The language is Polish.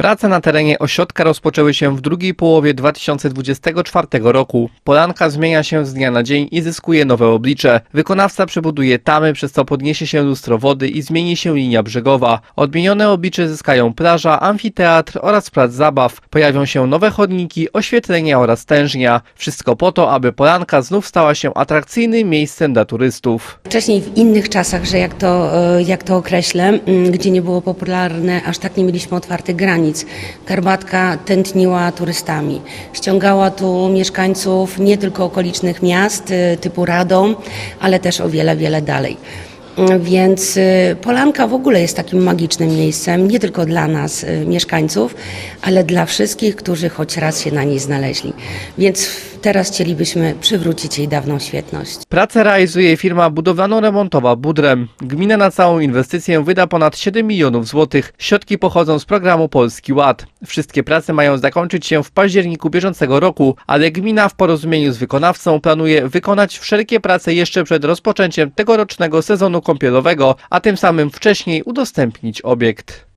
Prace na terenie ośrodka rozpoczęły się w drugiej połowie 2024 roku. Polanka zmienia się z dnia na dzień i zyskuje nowe oblicze. Wykonawca przebuduje tamy, przez co podniesie się lustro wody i zmieni się linia brzegowa. Odmienione oblicze zyskają plaża, amfiteatr oraz plac zabaw. Pojawią się nowe chodniki, oświetlenia oraz tężnia. Wszystko po to, aby Polanka znów stała się atrakcyjnym miejscem dla turystów. Wcześniej w innych czasach, że jak to, e, jak to określę, gdzie nie było popularne, aż tak nie mieliśmy otwartych granic. Karbatka tętniła turystami. Ściągała tu mieszkańców nie tylko okolicznych miast e, typu Radom, ale też o wiele, wiele dalej. Mm, Więc e, Polanka w ogóle jest takim magicznym miejscem, nie tylko dla nas, e, mieszkańców, ale dla wszystkich, którzy choć raz się na niej znaleźli. Więc teraz chcielibyśmy przywrócić jej dawną świetność. Pracę realizuje firma budowlano-remontowa Budrem. Gmina na całą inwestycję wyda ponad 7 milionów złotych. Środki pochodzą z programu Polski Ład. Wszystkie prace mają zakończyć się w październiku bieżącego roku, ale gmina w porozumieniu z wykonawcą planuje wykonać wszelkie prace jeszcze przed rozpoczęciem tegorocznego sezonu kąpielowego, a tym samym wcześniej udostępnić obiekt.